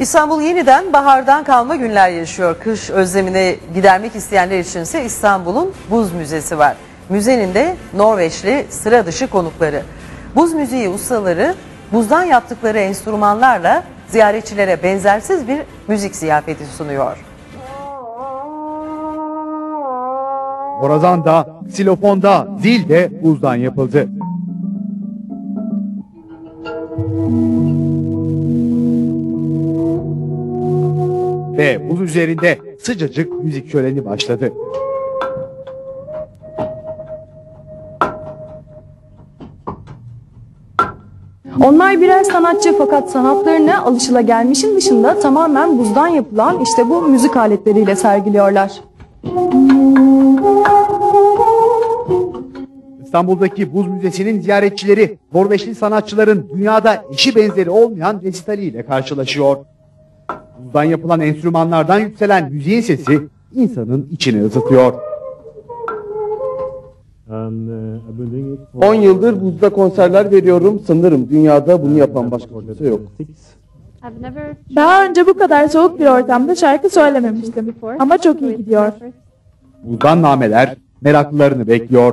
İstanbul yeniden bahardan kalma günler yaşıyor. Kış özlemini gidermek isteyenler içinse İstanbul'un Buz Müzesi var. Müzenin de Norveçli sıra dışı konukları. Buz müziği ustaları buzdan yaptıkları enstrümanlarla ziyaretçilere benzersiz bir müzik ziyafeti sunuyor. Borazan da, ksilofon da, zil de buzdan yapıldı. Ve buz üzerinde sıcacık müzik şöleni başladı. Onlar birer sanatçı fakat sanatlarını alışılagelmişin dışında tamamen buzdan yapılan işte bu müzik aletleriyle sergiliyorlar. İstanbul'daki Buz Müzesi'nin ziyaretçileri Norveçli sanatçıların dünyada eşi benzeri olmayan resitaliyle karşılaşıyor. Buzdan yapılan enstrümanlardan yükselen müziğin sesi insanın içini ısıtıyor. And uh, I've been doing it for 10 yıldır buzda konserler veriyorum. Sanırım dünyada bunu yapan başka kimse yok. Daha önce bu kadar soğuk bir ortamda şarkı söylememiştim. Ama çok iyi gidiyor. Buzdan nameler meraklılarını bekliyor.